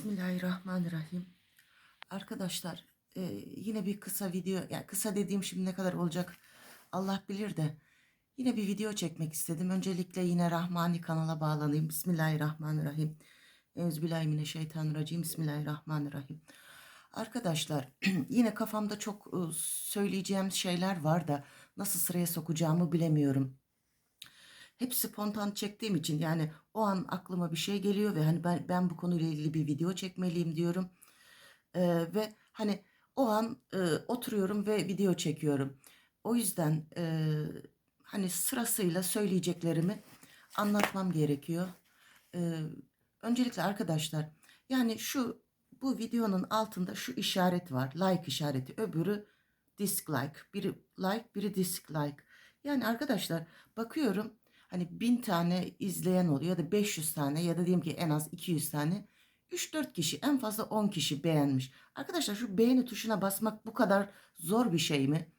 Bismillahirrahmanirrahim. Arkadaşlar e, yine bir kısa video yani kısa dediğim şimdi ne kadar olacak Allah bilir de yine bir video çekmek istedim. Öncelikle yine Rahmani kanala bağlanayım. Bismillahirrahmanirrahim. Euzubillahimineşşeytanirracim. Bismillahirrahmanirrahim. Arkadaşlar yine kafamda çok e, söyleyeceğim şeyler var da nasıl sıraya sokacağımı bilemiyorum hep spontan çektiğim için yani o an aklıma bir şey geliyor ve hani ben ben bu konuyla ilgili bir video çekmeliyim diyorum. Ee, ve hani o an e, oturuyorum ve video çekiyorum. O yüzden e, hani sırasıyla söyleyeceklerimi anlatmam gerekiyor. Ee, öncelikle arkadaşlar yani şu bu videonun altında şu işaret var. Like işareti. Öbürü dislike. Biri like, biri dislike. Yani arkadaşlar bakıyorum hani bin tane izleyen oluyor ya da 500 tane ya da diyelim ki en az 200 tane 3-4 kişi en fazla 10 kişi beğenmiş. Arkadaşlar şu beğeni tuşuna basmak bu kadar zor bir şey mi?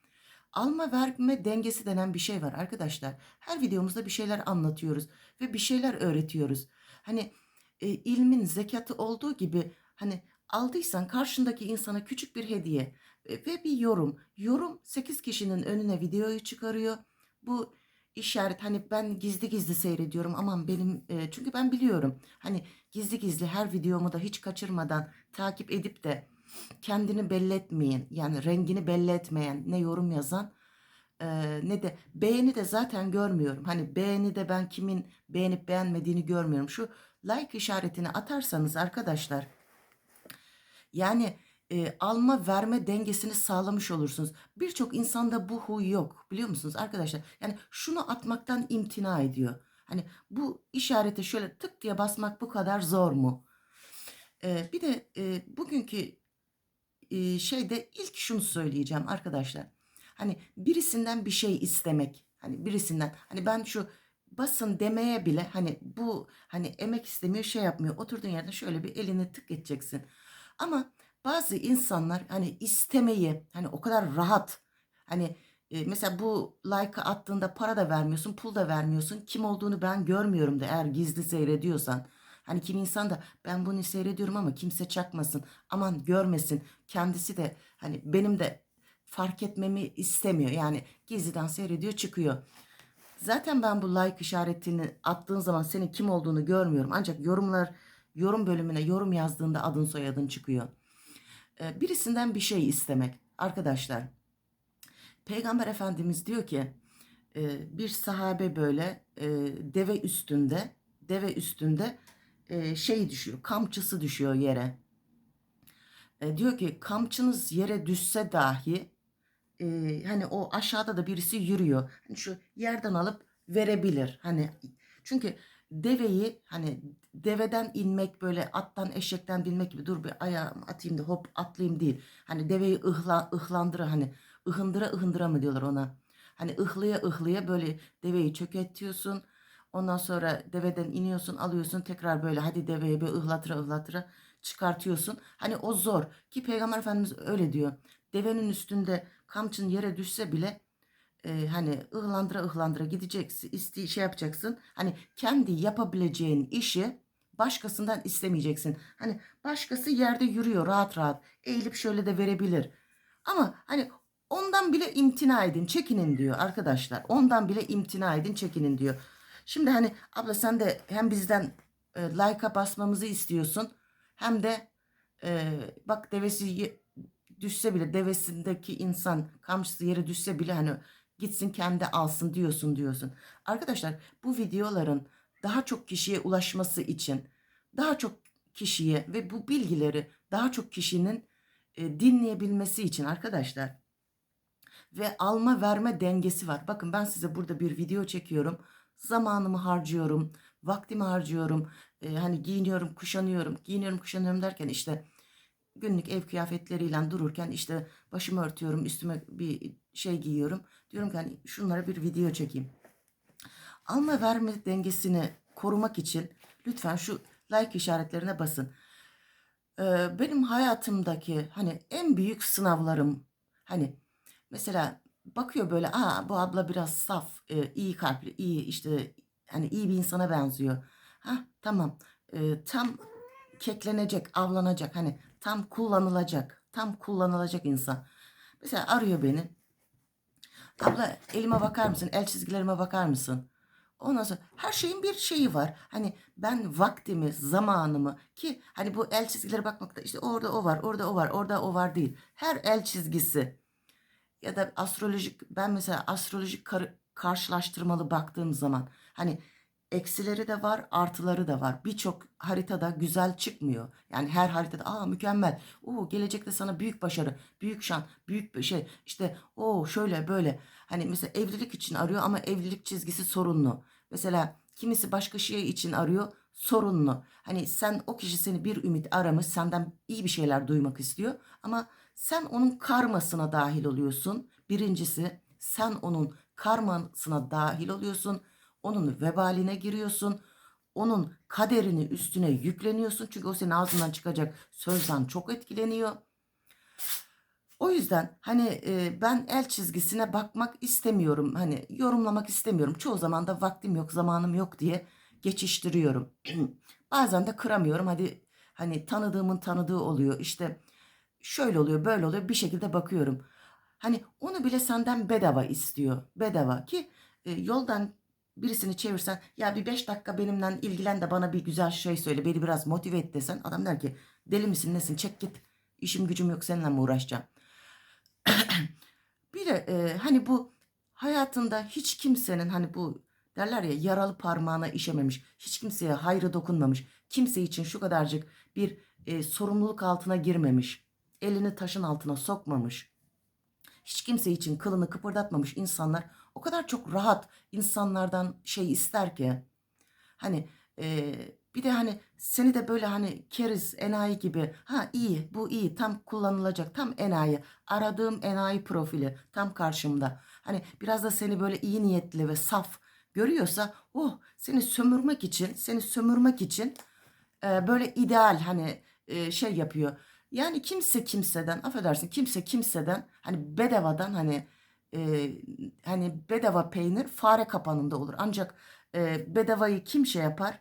Alma verme dengesi denen bir şey var arkadaşlar. Her videomuzda bir şeyler anlatıyoruz ve bir şeyler öğretiyoruz. Hani e, ilmin zekatı olduğu gibi hani aldıysan karşındaki insana küçük bir hediye e, ve bir yorum. Yorum 8 kişinin önüne videoyu çıkarıyor. Bu işaret hani ben gizli gizli seyrediyorum aman benim e, çünkü ben biliyorum. Hani gizli gizli her videomu da hiç kaçırmadan takip edip de kendini belli etmeyen yani rengini belli etmeyen ne yorum yazan e, ne de beğeni de zaten görmüyorum. Hani beğeni de ben kimin beğenip beğenmediğini görmüyorum. Şu like işaretini atarsanız arkadaşlar yani e, alma verme dengesini sağlamış olursunuz. Birçok insanda bu huy yok biliyor musunuz arkadaşlar? Yani şunu atmaktan imtina ediyor. Hani bu işarete şöyle tık diye basmak bu kadar zor mu? E, bir de e, bugünkü e, şeyde ilk şunu söyleyeceğim arkadaşlar. Hani birisinden bir şey istemek. Hani birisinden hani ben şu basın demeye bile hani bu hani emek istemiyor şey yapmıyor. Oturduğun yerde şöyle bir elini tık edeceksin. Ama bazı insanlar hani istemeyi hani o kadar rahat hani e, mesela bu like'ı attığında para da vermiyorsun pul da vermiyorsun kim olduğunu ben görmüyorum da eğer gizli seyrediyorsan hani kim insan da ben bunu seyrediyorum ama kimse çakmasın aman görmesin kendisi de hani benim de fark etmemi istemiyor yani gizliden seyrediyor çıkıyor. Zaten ben bu like işaretini attığın zaman senin kim olduğunu görmüyorum. Ancak yorumlar yorum bölümüne yorum yazdığında adın soyadın çıkıyor. Ee, birisinden bir şey istemek. Arkadaşlar Peygamber Efendimiz diyor ki e, bir sahabe böyle e, deve üstünde deve üstünde e, şey düşüyor kamçısı düşüyor yere. Diyor ki kamçınız yere düşse dahi hani o aşağıda da birisi yürüyor. Hani şu yerden alıp verebilir. Hani çünkü deveyi hani deveden inmek böyle attan eşekten binmek gibi dur bir ayağım atayım da hop atlayayım değil. Hani deveyi ıhla, ıhlandıra hani ıhındıra ıhındıra mı diyorlar ona. Hani ıhlaya ıhlaya böyle deveyi çökertiyorsun. Ondan sonra deveden iniyorsun alıyorsun tekrar böyle hadi deveye bir ıhlatıra ıhlatıra çıkartıyorsun. Hani o zor ki Peygamber Efendimiz öyle diyor. Devenin üstünde kamçın yere düşse bile e, hani ıhlandıra ıhlandıra gideceksin, iste, şey yapacaksın. Hani kendi yapabileceğin işi başkasından istemeyeceksin. Hani başkası yerde yürüyor rahat rahat. Eğilip şöyle de verebilir. Ama hani ondan bile imtina edin, çekinin diyor arkadaşlar. Ondan bile imtina edin, çekinin diyor. Şimdi hani abla sen de hem bizden e, like'a basmamızı istiyorsun hem de e, bak devesi düşse bile devesindeki insan kamçısı yere düşse bile hani gitsin kendi alsın diyorsun diyorsun. Arkadaşlar bu videoların daha çok kişiye ulaşması için daha çok kişiye ve bu bilgileri daha çok kişinin e, dinleyebilmesi için arkadaşlar ve alma verme dengesi var. Bakın ben size burada bir video çekiyorum. Zamanımı harcıyorum, vaktimi harcıyorum. E, hani giyiniyorum, kuşanıyorum, giyiniyorum, kuşanıyorum derken işte günlük ev kıyafetleriyle dururken işte başımı örtüyorum, üstüme bir şey giyiyorum. Diyorum ki hani şunlara bir video çekeyim. Alma verme dengesini korumak için lütfen şu like işaretlerine basın. Ee, benim hayatımdaki hani en büyük sınavlarım hani mesela bakıyor böyle aa bu abla biraz saf, e, iyi kalpli, iyi işte hani iyi bir insana benziyor. Ha tamam. E, tam keklenecek, avlanacak. Hani tam kullanılacak. Tam kullanılacak insan. Mesela arıyor beni. Abla elime bakar mısın? El çizgilerime bakar mısın? Ondan sonra her şeyin bir şeyi var. Hani ben vaktimi, zamanımı ki hani bu el çizgilere bakmakta işte orada o var, orada o var, orada o var değil. Her el çizgisi ya da astrolojik ben mesela astrolojik kar- karşılaştırmalı baktığım zaman hani eksileri de var, artıları da var. Birçok haritada güzel çıkmıyor. Yani her haritada aa mükemmel. Oo gelecekte sana büyük başarı, büyük şan, büyük bir şey. İşte o şöyle böyle. Hani mesela evlilik için arıyor ama evlilik çizgisi sorunlu. Mesela kimisi başka şey için arıyor sorunlu. Hani sen o kişi seni bir ümit aramış, senden iyi bir şeyler duymak istiyor ama sen onun karmasına dahil oluyorsun. Birincisi sen onun karmasına dahil oluyorsun. Onun vebaline giriyorsun. Onun kaderini üstüne yükleniyorsun. Çünkü o senin ağzından çıkacak sözden çok etkileniyor. O yüzden hani e, ben el çizgisine bakmak istemiyorum. Hani yorumlamak istemiyorum. Çoğu zaman da vaktim yok, zamanım yok diye geçiştiriyorum. Bazen de kıramıyorum. Hadi hani tanıdığımın tanıdığı oluyor. İşte şöyle oluyor, böyle oluyor. Bir şekilde bakıyorum. Hani onu bile senden bedava istiyor. Bedava ki e, yoldan birisini çevirsen ya bir beş dakika benimle ilgilen de bana bir güzel şey söyle beni biraz motive et. desen adam der ki deli misin nesin? Çek git. İşim gücüm yok seninle mi uğraşacağım. Bir de e, hani bu hayatında hiç kimsenin hani bu derler ya yaralı parmağına işememiş, hiç kimseye hayrı dokunmamış, kimse için şu kadarcık bir e, sorumluluk altına girmemiş, elini taşın altına sokmamış, hiç kimse için kılını kıpırdatmamış insanlar o kadar çok rahat insanlardan şey ister ki. Hani e, bir de hani seni de böyle hani keriz enayi gibi. Ha iyi bu iyi tam kullanılacak tam enayi. Aradığım enayi profili tam karşımda. Hani biraz da seni böyle iyi niyetli ve saf görüyorsa oh seni sömürmek için seni sömürmek için e, böyle ideal hani e, şey yapıyor. Yani kimse kimseden affedersin kimse kimseden hani bedavadan hani e, hani bedava peynir fare kapanında olur. Ancak e, bedavayı kim şey yapar?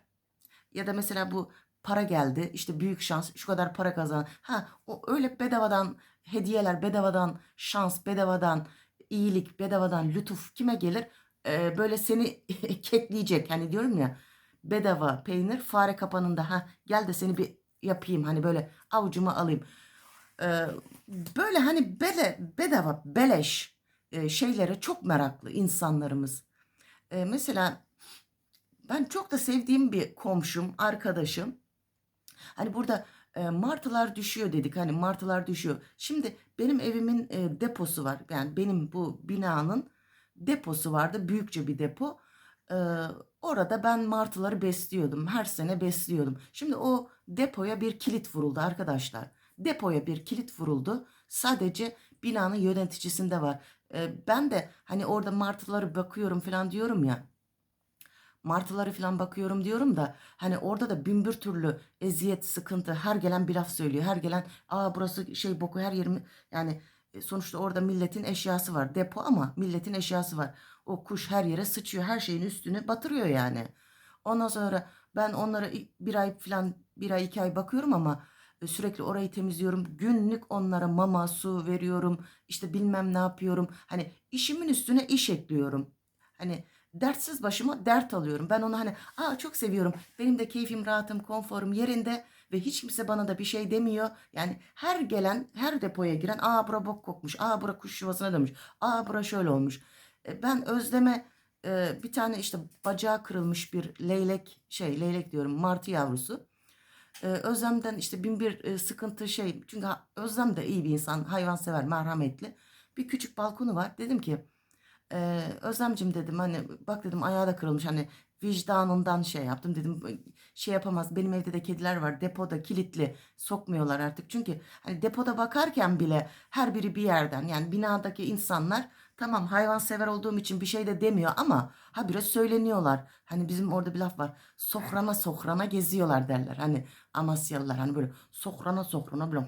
Ya da mesela bu para geldi işte büyük şans şu kadar para kazan. Ha o öyle bedavadan hediyeler bedavadan şans bedavadan iyilik bedavadan lütuf kime gelir? E, böyle seni kekleyecek hani diyorum ya bedava peynir fare kapanında ha gel de seni bir yapayım hani böyle avucuma alayım. Ee, böyle hani bele, bedava beleş şeylere çok meraklı insanlarımız. Mesela ben çok da sevdiğim bir komşum, arkadaşım. Hani burada martılar düşüyor dedik. Hani martılar düşüyor. Şimdi benim evimin deposu var. Yani benim bu binanın deposu vardı. Büyükçe bir depo. Orada ben martıları besliyordum. Her sene besliyordum. Şimdi o depoya bir kilit vuruldu arkadaşlar. Depoya bir kilit vuruldu. Sadece binanın yöneticisinde var. Ben de hani orada martıları bakıyorum falan diyorum ya. Martıları falan bakıyorum diyorum da hani orada da bin bir türlü eziyet, sıkıntı her gelen bir laf söylüyor. Her gelen aa burası şey boku her yerim yani e, sonuçta orada milletin eşyası var. Depo ama milletin eşyası var. O kuş her yere sıçıyor. Her şeyin üstüne batırıyor yani. Ondan sonra ben onlara bir ay falan bir ay iki ay bakıyorum ama sürekli orayı temizliyorum. Günlük onlara mama, su veriyorum. İşte bilmem ne yapıyorum. Hani işimin üstüne iş ekliyorum. Hani dertsiz başıma dert alıyorum. Ben onu hani aa çok seviyorum. Benim de keyfim, rahatım, konforum yerinde ve hiç kimse bana da bir şey demiyor. Yani her gelen, her depoya giren aa bura bok kokmuş. Aa bura kuş yuvasına dönmüş. Aa bura şöyle olmuş. E, Ben Özlem'e e, bir tane işte bacağı kırılmış bir leylek şey leylek diyorum martı yavrusu. E, Özlem'den işte bin bir e, sıkıntı şey çünkü ha- Özlem de iyi bir insan hayvansever merhametli. Bir küçük balkonu var. Dedim ki ee, Özlemcim dedim hani bak dedim ayağı da kırılmış hani vicdanından şey yaptım dedim şey yapamaz benim evde de kediler var depoda kilitli sokmuyorlar artık çünkü hani depoda bakarken bile her biri bir yerden yani binadaki insanlar tamam hayvansever olduğum için bir şey de demiyor ama habire söyleniyorlar hani bizim orada bir laf var sokrana sokrana geziyorlar derler hani Amasyalılar hani böyle sokrana sokrana böyle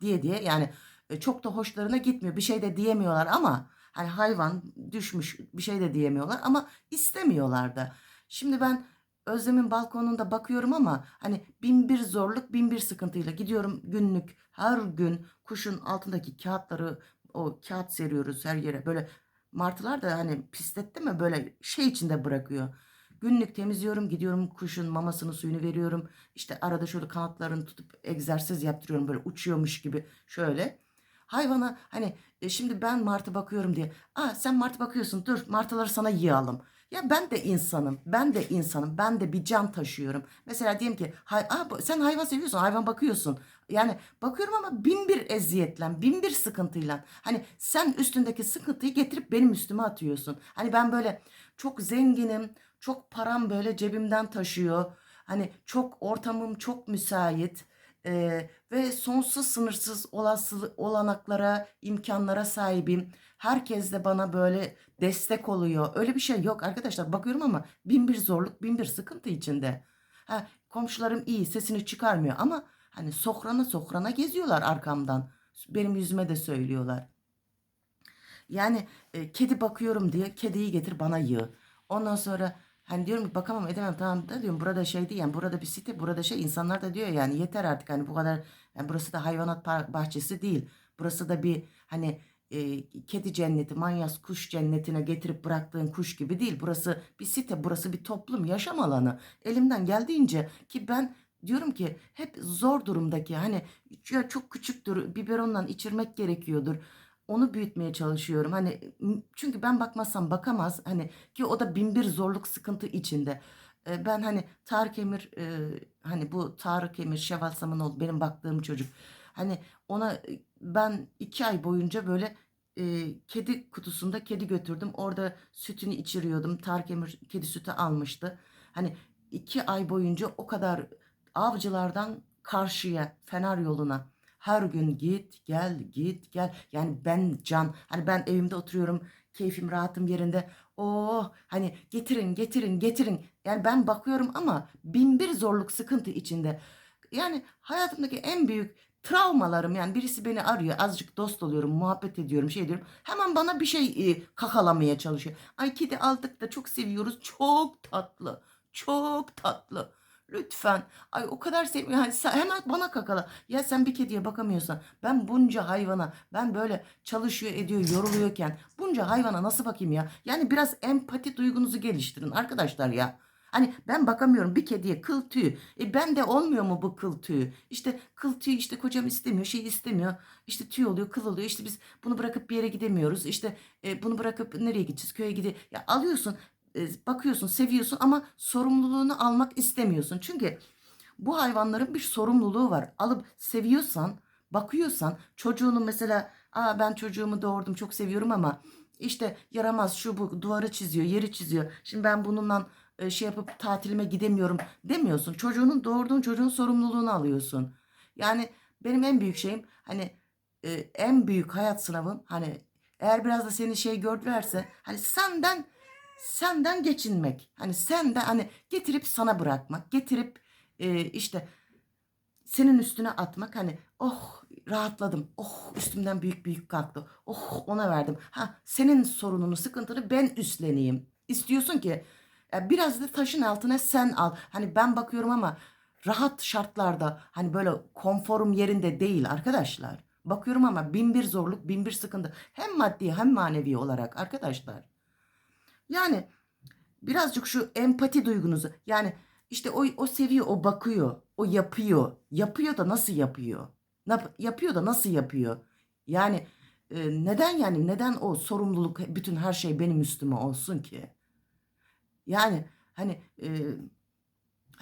diye diye yani e, çok da hoşlarına gitmiyor bir şey de diyemiyorlar ama Hani hayvan düşmüş bir şey de diyemiyorlar ama istemiyorlar da. Şimdi ben Özlem'in balkonunda bakıyorum ama hani bin bir zorluk bin bir sıkıntıyla gidiyorum günlük her gün kuşun altındaki kağıtları o kağıt seriyoruz her yere böyle martılar da hani pisletti mi böyle şey içinde bırakıyor. Günlük temizliyorum gidiyorum kuşun mamasını suyunu veriyorum işte arada şöyle kanatlarını tutup egzersiz yaptırıyorum böyle uçuyormuş gibi şöyle. Hayvana hani e, şimdi ben martı bakıyorum diye. Aa sen martı bakıyorsun dur martıları sana yığalım. Ya ben de insanım. Ben de insanım. Ben de bir can taşıyorum. Mesela diyelim ki hay, aa, sen hayvan seviyorsun. Hayvan bakıyorsun. Yani bakıyorum ama bin bir eziyetle, bin bir sıkıntıyla. Hani sen üstündeki sıkıntıyı getirip benim üstüme atıyorsun. Hani ben böyle çok zenginim. Çok param böyle cebimden taşıyor. Hani çok ortamım çok müsait. Ee, ve sonsuz sınırsız olası olanaklara, imkanlara sahibim. Herkes de bana böyle destek oluyor. Öyle bir şey yok arkadaşlar. Bakıyorum ama bin bir zorluk, bin bir sıkıntı içinde. Ha, komşularım iyi, sesini çıkarmıyor ama hani sokrana sokrana geziyorlar arkamdan. Benim yüzüme de söylüyorlar. Yani e, kedi bakıyorum diye kediyi getir bana yığ. Ondan sonra hani diyorum ki bakamam edemem tamam da diyorum burada şey değil yani burada bir site burada şey insanlar da diyor yani yeter artık hani bu kadar yani burası da hayvanat bahçesi değil. Burası da bir hani e, kedi cenneti manyas kuş cennetine getirip bıraktığın kuş gibi değil. Burası bir site burası bir toplum yaşam alanı. Elimden geldiğince ki ben diyorum ki hep zor durumdaki hani ya çok küçüktür biberonla içirmek gerekiyordur onu büyütmeye çalışıyorum. Hani m- çünkü ben bakmazsam bakamaz. Hani ki o da bin bir zorluk sıkıntı içinde. E, ben hani Tarık Emir e, hani bu Tarık Emir Şevval Samanoğlu benim baktığım çocuk. Hani ona ben iki ay boyunca böyle e, kedi kutusunda kedi götürdüm. Orada sütünü içiriyordum. Tarık Emir kedi sütü almıştı. Hani iki ay boyunca o kadar avcılardan karşıya Fener yoluna her gün git gel git gel. Yani ben can hani ben evimde oturuyorum keyfim rahatım yerinde. Oh hani getirin getirin getirin. Yani ben bakıyorum ama bin bir zorluk sıkıntı içinde. Yani hayatımdaki en büyük travmalarım yani birisi beni arıyor azıcık dost oluyorum muhabbet ediyorum şey diyorum hemen bana bir şey e, kakalamaya çalışıyor. Ay kedi aldık da çok seviyoruz çok tatlı çok tatlı. Lütfen. Ay o kadar sevmiyorum. Yani sen- hemen bana kakala. Ya sen bir kediye bakamıyorsan ben bunca hayvana ben böyle çalışıyor ediyor yoruluyorken bunca hayvana nasıl bakayım ya? Yani biraz empati duygunuzu geliştirin arkadaşlar ya. Hani ben bakamıyorum bir kediye kıl tüy. E ben de olmuyor mu bu kıl tüy? İşte kıl tüy işte kocam istemiyor şey istemiyor. İşte tüy oluyor kıl oluyor. İşte biz bunu bırakıp bir yere gidemiyoruz. İşte e, bunu bırakıp nereye gideceğiz köye gide. Ya alıyorsun bakıyorsun seviyorsun ama sorumluluğunu almak istemiyorsun. Çünkü bu hayvanların bir sorumluluğu var. Alıp seviyorsan, bakıyorsan çocuğunu mesela Aa, ben çocuğumu doğurdum çok seviyorum ama işte yaramaz şu bu duvarı çiziyor, yeri çiziyor. Şimdi ben bununla e, şey yapıp tatilime gidemiyorum demiyorsun. Çocuğunun doğurduğun çocuğun sorumluluğunu alıyorsun. Yani benim en büyük şeyim hani e, en büyük hayat sınavım hani eğer biraz da seni şey gördülerse hani senden senden geçinmek. Hani senden hani getirip sana bırakmak, getirip e, işte senin üstüne atmak hani oh rahatladım. Oh üstümden büyük büyük kalktı. Oh ona verdim. Ha senin sorununu, sıkıntını ben üstleneyim. İstiyorsun ki e, biraz da taşın altına sen al. Hani ben bakıyorum ama rahat şartlarda hani böyle konforum yerinde değil arkadaşlar. Bakıyorum ama bin bir zorluk, bin bir sıkıntı. Hem maddi hem manevi olarak arkadaşlar. Yani birazcık şu empati duygunuzu yani işte o, o seviyor, o bakıyor, o yapıyor. Yapıyor da nasıl yapıyor? Nap- yapıyor da nasıl yapıyor? Yani e, neden yani neden o sorumluluk bütün her şey benim üstüme olsun ki? Yani hani e,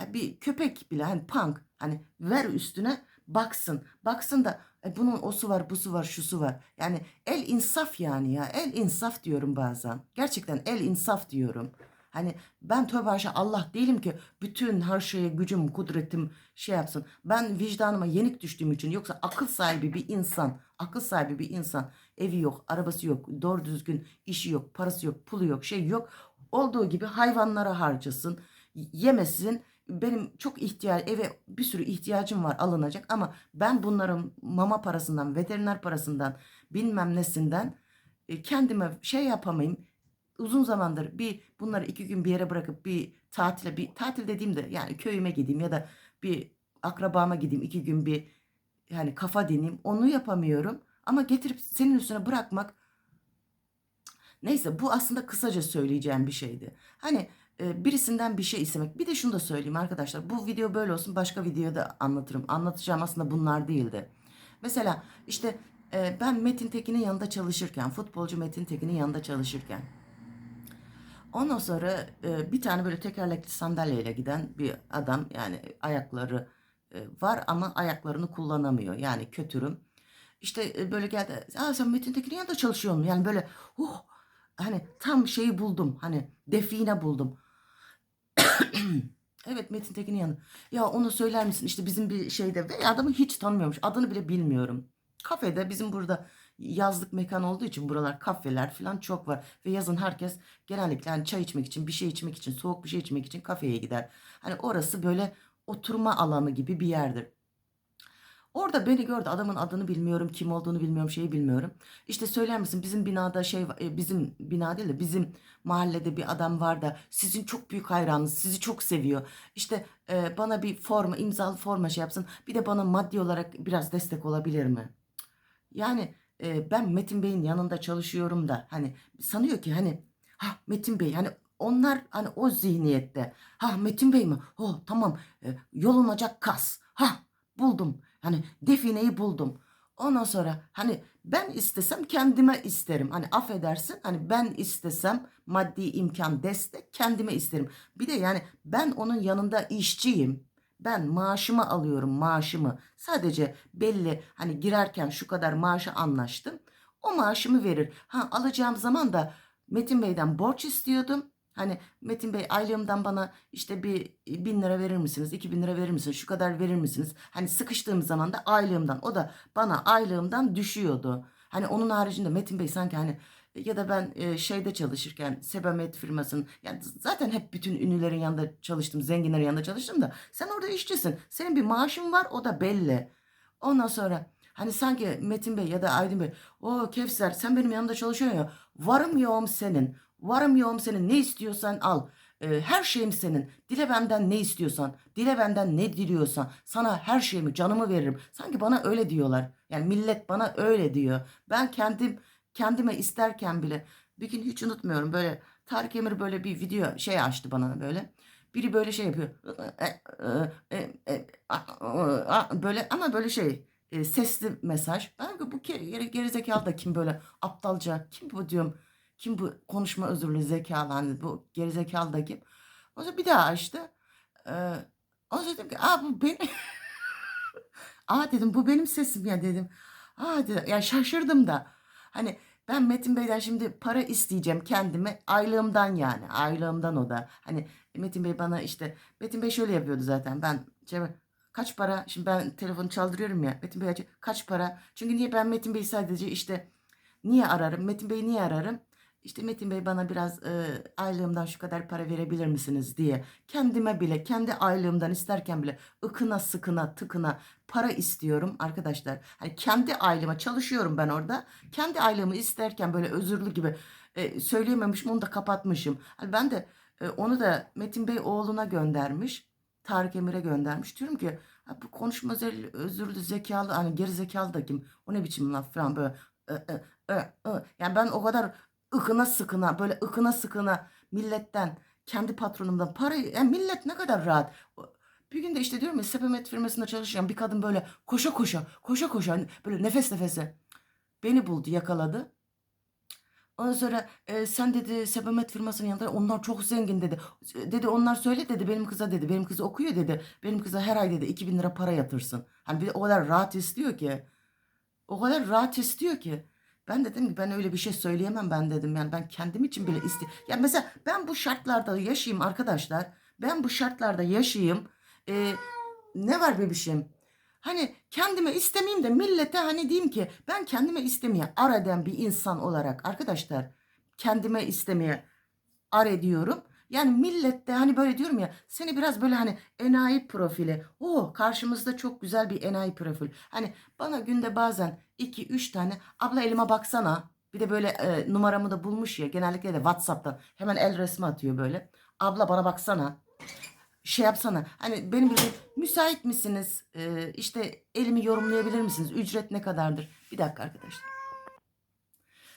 bir köpek bile hani punk hani ver üstüne baksın. Baksın da e, bunun osu var, busu var, şusu var. Yani el insaf yani ya. El insaf diyorum bazen. Gerçekten el insaf diyorum. Hani ben tövbe haşa Allah değilim ki bütün her şeye gücüm, kudretim şey yapsın. Ben vicdanıma yenik düştüğüm için yoksa akıl sahibi bir insan, akıl sahibi bir insan evi yok, arabası yok, doğru düzgün işi yok, parası yok, pulu yok, şey yok. Olduğu gibi hayvanlara harcasın, yemesin. Benim çok ihtiyaç eve bir sürü ihtiyacım var alınacak ama ben bunların mama parasından, veteriner parasından, bilmem nesinden e, kendime şey yapamayayım. uzun zamandır bir bunları iki gün bir yere bırakıp bir tatile bir tatil dediğimde yani köyüme gideyim ya da bir akrabama gideyim iki gün bir yani kafa dinleyeyim onu yapamıyorum. Ama getirip senin üstüne bırakmak neyse bu aslında kısaca söyleyeceğim bir şeydi. Hani birisinden bir şey istemek. Bir de şunu da söyleyeyim arkadaşlar. Bu video böyle olsun başka videoda anlatırım. Anlatacağım aslında bunlar değildi. Mesela işte ben Metin Tekin'in yanında çalışırken, futbolcu Metin Tekin'in yanında çalışırken Ondan sonra bir tane böyle tekerlekli sandalyeyle giden bir adam yani ayakları var ama ayaklarını kullanamıyor. Yani kötürüm. İşte böyle geldi. Aa sen Metin Tekin'in yanında çalışıyorsun. Yani böyle uh, hani tam şeyi buldum. Hani define buldum. Evet Metin Tekin'in yanı. Ya onu söyler misin? İşte bizim bir şeyde ve adamı hiç tanımıyormuş. Adını bile bilmiyorum. Kafede bizim burada yazlık mekan olduğu için buralar kafeler falan çok var. Ve yazın herkes genellikle hani çay içmek için, bir şey içmek için, soğuk bir şey içmek için kafeye gider. Hani orası böyle oturma alanı gibi bir yerdir. Orada beni gördü. Adamın adını bilmiyorum, kim olduğunu bilmiyorum, şeyi bilmiyorum. İşte söyler misin bizim binada şey e, bizim bina değil de bizim mahallede bir adam var da sizin çok büyük hayranınız, sizi çok seviyor. İşte e, bana bir forma, imzalı forma şey yapsın. Bir de bana maddi olarak biraz destek olabilir mi? Yani e, ben Metin Bey'in yanında çalışıyorum da hani sanıyor ki hani ha Metin Bey hani onlar hani o zihniyette ha Metin Bey mi? Oh tamam e, yolunacak kas. Ha buldum. Hani defineyi buldum. Ondan sonra hani ben istesem kendime isterim. Hani affedersin hani ben istesem maddi imkan destek kendime isterim. Bir de yani ben onun yanında işçiyim. Ben maaşımı alıyorum maaşımı. Sadece belli hani girerken şu kadar maaşı anlaştım. O maaşımı verir. Ha alacağım zaman da Metin Bey'den borç istiyordum. Hani Metin Bey aylığımdan bana işte bir bin lira verir misiniz? iki bin lira verir misiniz? Şu kadar verir misiniz? Hani sıkıştığım zaman da aylığımdan o da bana aylığımdan düşüyordu. Hani onun haricinde Metin Bey sanki hani ya da ben e, şeyde çalışırken Sebamed firmasının yani zaten hep bütün ünlülerin yanında çalıştım, zenginlerin yanında çalıştım da sen orada işçisin. Senin bir maaşın var o da belli. Ondan sonra hani sanki Metin Bey ya da Aydın Bey o Kevser sen benim yanımda çalışıyorsun ya varım yoğum senin. Varım yoğum senin. Ne istiyorsan al. Ee, her şeyim senin. Dile benden ne istiyorsan. Dile benden ne diliyorsan. Sana her şeyimi, canımı veririm. Sanki bana öyle diyorlar. Yani millet bana öyle diyor. Ben kendim kendime isterken bile bir gün hiç unutmuyorum böyle Tarık Emir böyle bir video şey açtı bana böyle. Biri böyle şey yapıyor. Böyle ama böyle şey e, sesli mesaj. Ben bu geri, gerizekalı da kim böyle aptalca kim bu diyorum. Kim bu konuşma özürlü zekalı hani bu gerizekalı da kim? O zaman bir daha açtı. Ee, o zaman dedim ki aa bu benim. aa dedim bu benim sesim ya dedim. Aa dedim ya şaşırdım da. Hani ben Metin Bey'den şimdi para isteyeceğim kendime aylığımdan yani aylığımdan o da. Hani Metin Bey bana işte Metin Bey şöyle yapıyordu zaten ben şey, kaç para şimdi ben telefonu çaldırıyorum ya Metin Bey kaç para çünkü niye ben Metin Bey'i sadece işte niye ararım Metin Bey'i niye ararım işte Metin Bey bana biraz e, aylığımdan şu kadar para verebilir misiniz diye kendime bile kendi aylığımdan isterken bile ıkına sıkına tıkına para istiyorum arkadaşlar. Hani kendi aylığıma çalışıyorum ben orada. Kendi aylığımı isterken böyle özürlü gibi e, söyleyememişim onu da kapatmışım. Hani ben de e, onu da Metin Bey oğluna göndermiş. Tarık Emir'e göndermiş. Diyorum ki "Ha, bu konuşma özürlü, özürlü zekalı hani geri zekalı da kim? O ne biçim laf falan böyle. "Ö, ö, ö, ö." Yani ben o kadar ıkına sıkına böyle ıkına sıkına milletten kendi patronumdan para yani millet ne kadar rahat. Bir gün de işte diyorum ya Sepemet firmasında çalışan bir kadın böyle koşa koşa koşa koşa hani böyle nefes nefese beni buldu yakaladı. Ondan sonra e, sen dedi Sebamet firmasının yanında onlar çok zengin dedi. Dedi onlar söyle dedi benim kıza dedi. Benim kızı okuyor dedi. Benim kıza her ay dedi 2000 lira para yatırsın. Hani bir de o kadar rahat istiyor ki. O kadar rahat istiyor ki. Ben dedim ki ben öyle bir şey söyleyemem ben dedim. Yani ben kendim için bile iste. Ya mesela ben bu şartlarda yaşayayım arkadaşlar. Ben bu şartlarda yaşayayım. Ee, ne var bebişim? Hani kendime istemeyeyim de millete hani diyeyim ki ben kendime istemeye ar eden bir insan olarak arkadaşlar kendime istemeye ar ediyorum. Yani millette hani böyle diyorum ya seni biraz böyle hani enayi profili. O karşımızda çok güzel bir enayi profil. Hani bana günde bazen 2-3 tane abla elime baksana. Bir de böyle e, numaramı da bulmuş ya genellikle de WhatsApp'tan hemen el resmi atıyor böyle. Abla bana baksana. Şey yapsana. Hani benim gibi müsait misiniz? E, işte elimi yorumlayabilir misiniz? Ücret ne kadardır? Bir dakika arkadaşlar.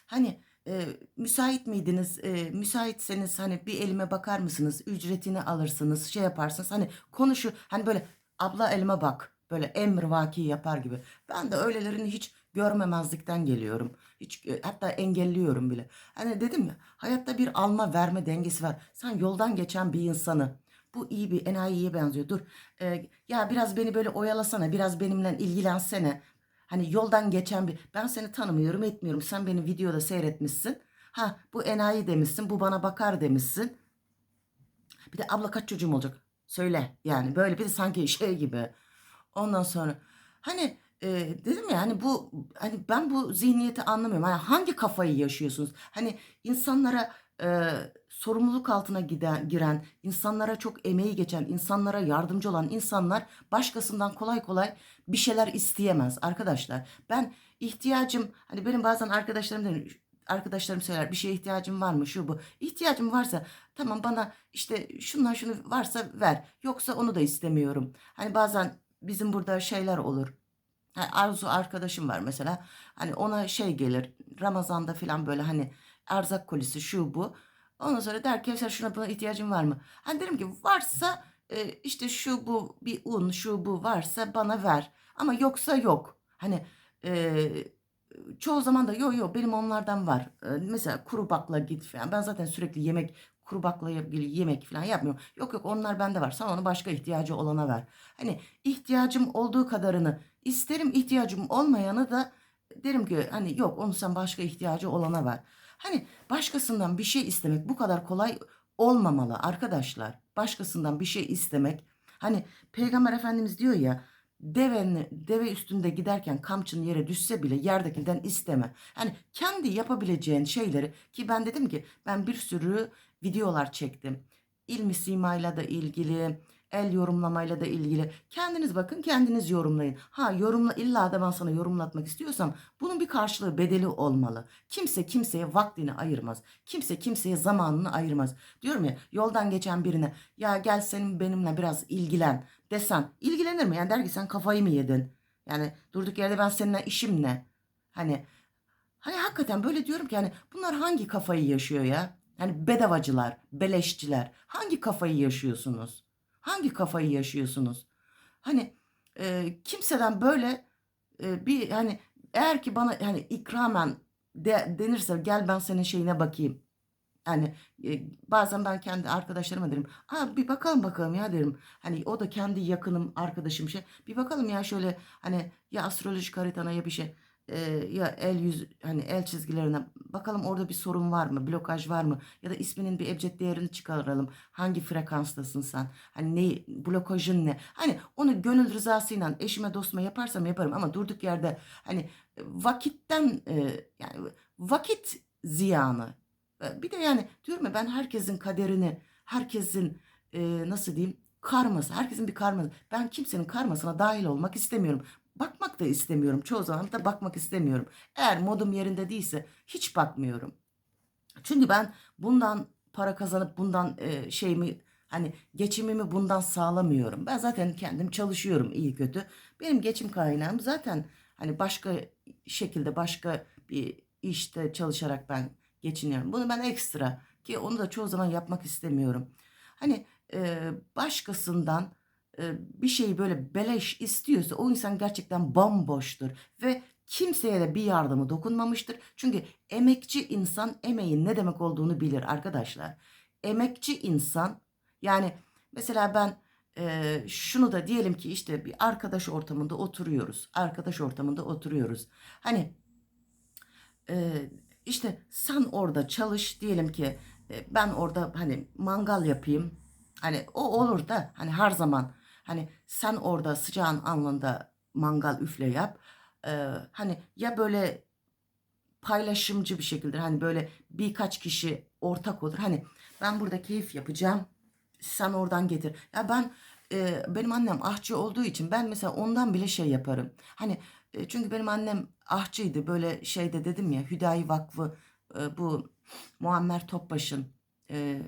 Hani e, müsait miydiniz? E, müsaitseniz hani bir elime bakar mısınız? Ücretini alırsınız, şey yaparsınız. Hani konuşu hani böyle abla elime bak. Böyle emir vaki yapar gibi. Ben de öylelerini hiç görmemezlikten geliyorum. Hiç hatta engelliyorum bile. Hani dedim ya hayatta bir alma verme dengesi var. Sen yoldan geçen bir insanı bu iyi bir enayiye benziyor. Dur e, ya biraz beni böyle oyalasana biraz benimle ilgilensene. Hani yoldan geçen bir ben seni tanımıyorum etmiyorum. Sen beni videoda seyretmişsin. Ha bu enayi demişsin bu bana bakar demişsin. Bir de abla kaç çocuğum olacak? Söyle yani böyle bir de sanki şey gibi. Ondan sonra hani e, dedim ya hani bu hani ben bu zihniyeti anlamıyorum. Hani hangi kafayı yaşıyorsunuz? Hani insanlara e, sorumluluk altına giden, giren, insanlara çok emeği geçen, insanlara yardımcı olan insanlar başkasından kolay kolay bir şeyler isteyemez arkadaşlar. Ben ihtiyacım hani benim bazen arkadaşlarım da arkadaşlarım söyler bir şeye ihtiyacım var mı şu bu. İhtiyacım varsa tamam bana işte şunlar şunu varsa ver. Yoksa onu da istemiyorum. Hani bazen bizim burada şeyler olur. Arzu arkadaşım var mesela. Hani ona şey gelir Ramazan'da falan böyle hani erzak kolisi şu bu. Ondan sonra der ki "Kevser şuna buna ihtiyacın var mı? Hani derim ki varsa e, işte şu bu bir un şu bu varsa bana ver. Ama yoksa yok. Hani e, çoğu zaman da yok yok benim onlardan var. E, mesela kuru bakla git falan. Ben zaten sürekli yemek kuru bakla ilgili yemek falan yapmıyorum. Yok yok onlar bende var. Sen onu başka ihtiyacı olana ver. Hani ihtiyacım olduğu kadarını isterim ihtiyacım olmayanı da derim ki hani yok onu sen başka ihtiyacı olana ver. Hani başkasından bir şey istemek bu kadar kolay olmamalı arkadaşlar. Başkasından bir şey istemek. Hani Peygamber Efendimiz diyor ya Deve, deve üstünde giderken kamçın yere düşse bile yerdekinden isteme. Yani kendi yapabileceğin şeyleri ki ben dedim ki ben bir sürü videolar çektim. İlmi simayla da ilgili, el yorumlamayla da ilgili. Kendiniz bakın, kendiniz yorumlayın. Ha yorumla illa da ben sana yorumlatmak istiyorsam bunun bir karşılığı bedeli olmalı. Kimse kimseye vaktini ayırmaz. Kimse kimseye zamanını ayırmaz. Diyorum ya yoldan geçen birine ya gel senin benimle biraz ilgilen desen ilgilenir mi? Yani der ki sen kafayı mı yedin? Yani durduk yerde ben seninle işim ne? Hani hani hakikaten böyle diyorum ki hani bunlar hangi kafayı yaşıyor ya? Yani bedavacılar, beleşçiler hangi kafayı yaşıyorsunuz? Hangi kafayı yaşıyorsunuz? Hani e, kimseden böyle e, bir hani eğer ki bana hani ikramen de, denirse gel ben senin şeyine bakayım. Yani e, bazen ben kendi arkadaşlarıma derim. Aa, bir bakalım bakalım ya derim. Hani o da kendi yakınım arkadaşım şey. Bir bakalım ya şöyle hani ya astrolojik haritana ya bir şey. Ya el yüz hani el çizgilerine bakalım orada bir sorun var mı? Blokaj var mı? Ya da isminin bir ebced değerini çıkaralım. Hangi frekanstasın sen? Hani ne blokajın ne? Hani onu gönül rızasıyla eşime dostuma yaparsam yaparım ama durduk yerde hani vakitten yani vakit ziyanı Bir de yani diyorum ya ben herkesin kaderini, herkesin nasıl diyeyim karması, herkesin bir karması. Ben kimsenin karmasına dahil olmak istemiyorum. Bakmak da istemiyorum. Çoğu zaman da bakmak istemiyorum. Eğer modum yerinde değilse hiç bakmıyorum. Çünkü ben bundan para kazanıp bundan e, şeyimi hani geçimimi bundan sağlamıyorum. Ben zaten kendim çalışıyorum iyi kötü. Benim geçim kaynağım zaten hani başka şekilde başka bir işte çalışarak ben geçiniyorum. Bunu ben ekstra ki onu da çoğu zaman yapmak istemiyorum. Hani e, başkasından bir şeyi böyle beleş istiyorsa o insan gerçekten bomboştur ve kimseye de bir yardımı dokunmamıştır. Çünkü emekçi insan emeğin ne demek olduğunu bilir arkadaşlar. Emekçi insan yani mesela ben e, şunu da diyelim ki işte bir arkadaş ortamında oturuyoruz. Arkadaş ortamında oturuyoruz. Hani e, işte sen orada çalış diyelim ki e, ben orada hani mangal yapayım. Hani o olur da hani her zaman hani sen orada sıcağın alnında mangal üfle yap. Ee, hani ya böyle paylaşımcı bir şekilde hani böyle birkaç kişi ortak olur. Hani ben burada keyif yapacağım. Sen oradan getir. Ya ben e, benim annem ahçı olduğu için ben mesela ondan bile şey yaparım. Hani e, çünkü benim annem ahçıydı. Böyle şeyde dedim ya Hüdayi Vakfı e, bu Muammer Topbaş'ın e,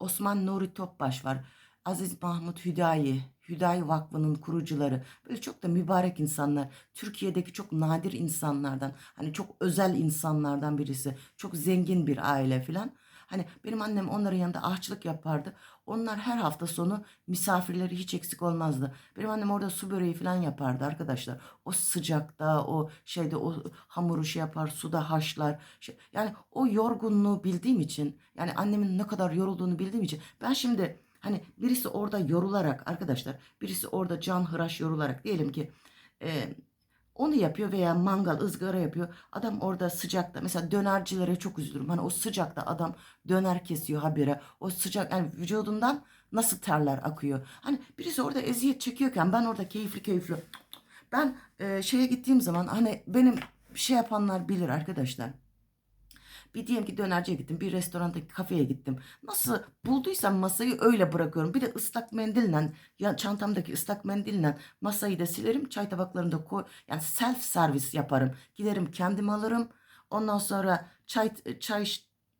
Osman Nuri Topbaş var. Aziz Mahmut Hüdayi, Hüdayi Vakfı'nın kurucuları. Böyle çok da mübarek insanlar. Türkiye'deki çok nadir insanlardan. Hani çok özel insanlardan birisi. Çok zengin bir aile filan. Hani benim annem onların yanında ahçılık yapardı. Onlar her hafta sonu misafirleri hiç eksik olmazdı. Benim annem orada su böreği falan yapardı arkadaşlar. O sıcakta, o şeyde o hamuru şey yapar, suda haşlar. Şey, yani o yorgunluğu bildiğim için, yani annemin ne kadar yorulduğunu bildiğim için ben şimdi hani birisi orada yorularak arkadaşlar, birisi orada can hıraş yorularak diyelim ki e, onu yapıyor veya mangal, ızgara yapıyor. Adam orada sıcakta mesela dönercilere çok üzülürüm. Hani o sıcakta adam döner kesiyor habire. O sıcak yani vücudundan nasıl terler akıyor. Hani birisi orada eziyet çekiyorken ben orada keyifli keyifli. Ben e, şeye gittiğim zaman hani benim şey yapanlar bilir arkadaşlar. Bir diyelim ki dönerciye gittim, bir restorandaki kafeye gittim. Nasıl bulduysam masayı öyle bırakıyorum. Bir de ıslak mendille, ya çantamdaki ıslak mendille masayı da silerim, çay tabaklarını da koy. Yani self servis yaparım. Giderim kendim alırım. Ondan sonra çay çay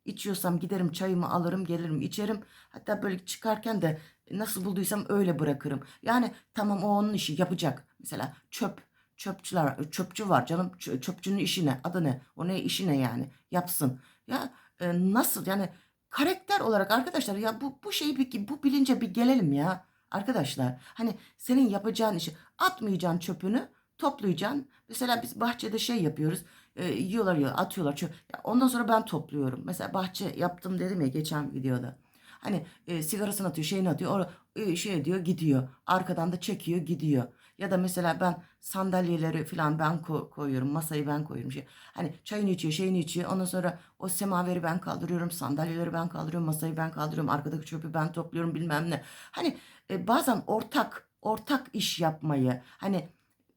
içiyorsam giderim çayımı alırım, gelirim içerim. Hatta böyle çıkarken de nasıl bulduysam öyle bırakırım. Yani tamam o onun işi yapacak. Mesela çöp çöpçüler çöpçü var canım Çö- çöpçünün işi ne adı ne o ne işi ne yani yapsın. Ya e, nasıl yani karakter olarak arkadaşlar ya bu bu şeyi bir bu bilince bir gelelim ya arkadaşlar. Hani senin yapacağın işi atmayacaksın çöpünü toplayacaksın. Mesela biz bahçede şey yapıyoruz e, yiyorlar yiyor atıyorlar çöp. Ya ondan sonra ben topluyorum. Mesela bahçe yaptım dedim ya geçen videoda. Hani e, sigarasını atıyor, şeyini atıyor, o e, şey diyor, gidiyor. Arkadan da çekiyor, gidiyor. Ya da mesela ben sandalyeleri falan ben ko- koyuyorum, masayı ben koyuyorum. Şey. Hani çayını içiyor, şeyini içiyor. Ondan sonra o semaveri ben kaldırıyorum, sandalyeleri ben kaldırıyorum, masayı ben kaldırıyorum, arkadaki çöpü ben topluyorum bilmem ne. Hani e, bazen ortak ortak iş yapmayı hani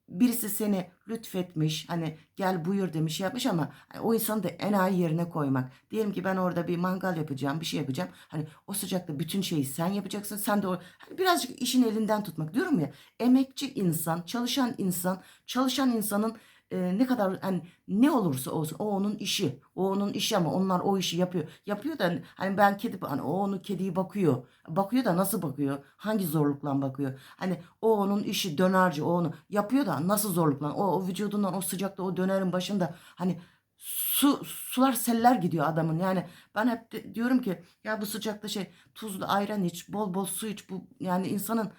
birisi seni lütfetmiş hani gel buyur demiş yapmış ama hani o insanı da enayi yerine koymak. Diyelim ki ben orada bir mangal yapacağım bir şey yapacağım. Hani o sıcakta bütün şeyi sen yapacaksın. Sen de o hani birazcık işin elinden tutmak diyorum ya. Emekçi insan, çalışan insan, çalışan insanın e, ne kadar hani ne olursa olsun o onun işi. O onun işi ama onlar o işi yapıyor. Yapıyor da hani ben kedi hani o onu kediyi bakıyor. Bakıyor da nasıl bakıyor? Hangi zorlukla bakıyor? Hani o onun işi dönerci o onu yapıyor da nasıl zorlukla? O, o vücudundan o sıcakta o dönerin başında hani su sular seller gidiyor adamın. Yani ben hep de diyorum ki ya bu sıcakta şey tuzlu ayran iç, bol bol su iç. Bu yani insanın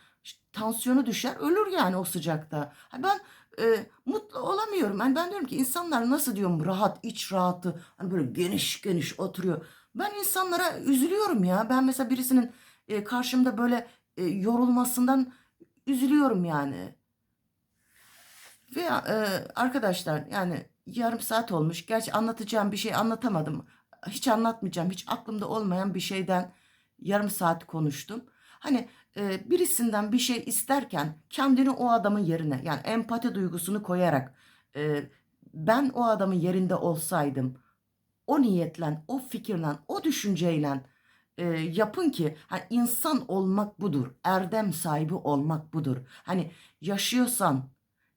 tansiyonu düşer, ölür yani o sıcakta. Ben e, mutlu olamıyorum. Yani ben diyorum ki insanlar nasıl diyorum rahat, iç rahatı hani böyle geniş geniş oturuyor. Ben insanlara üzülüyorum ya. Ben mesela birisinin e, karşımda böyle e, yorulmasından üzülüyorum yani. Ve e, arkadaşlar yani yarım saat olmuş. Gerçi anlatacağım bir şey anlatamadım. Hiç anlatmayacağım. Hiç aklımda olmayan bir şeyden yarım saat konuştum. Hani e, birisinden bir şey isterken kendini o adamın yerine yani empati duygusunu koyarak e, ben o adamın yerinde olsaydım o niyetle, o fikirle, o düşünceyle e, yapın ki hani insan olmak budur. Erdem sahibi olmak budur. Hani yaşıyorsan,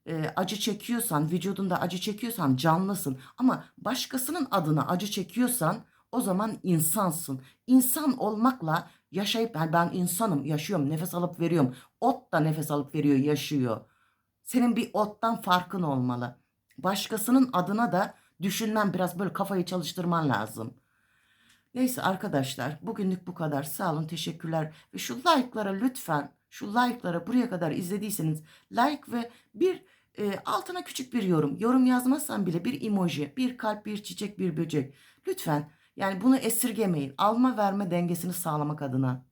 e, acı çekiyorsan, vücudunda acı çekiyorsan canlısın. Ama başkasının adına acı çekiyorsan o zaman insansın. İnsan olmakla yaşayıp ben, ben insanım, yaşıyorum, nefes alıp veriyorum. Ot da nefes alıp veriyor, yaşıyor. Senin bir ottan farkın olmalı. Başkasının adına da düşünmen biraz böyle kafayı çalıştırman lazım. Neyse arkadaşlar bugünlük bu kadar. Sağ olun teşekkürler. Ve şu like'lara lütfen şu like'lara buraya kadar izlediyseniz like ve bir e, altına küçük bir yorum. Yorum yazmazsan bile bir emoji, bir kalp, bir çiçek, bir böcek. Lütfen yani bunu esirgemeyin. Alma verme dengesini sağlamak adına.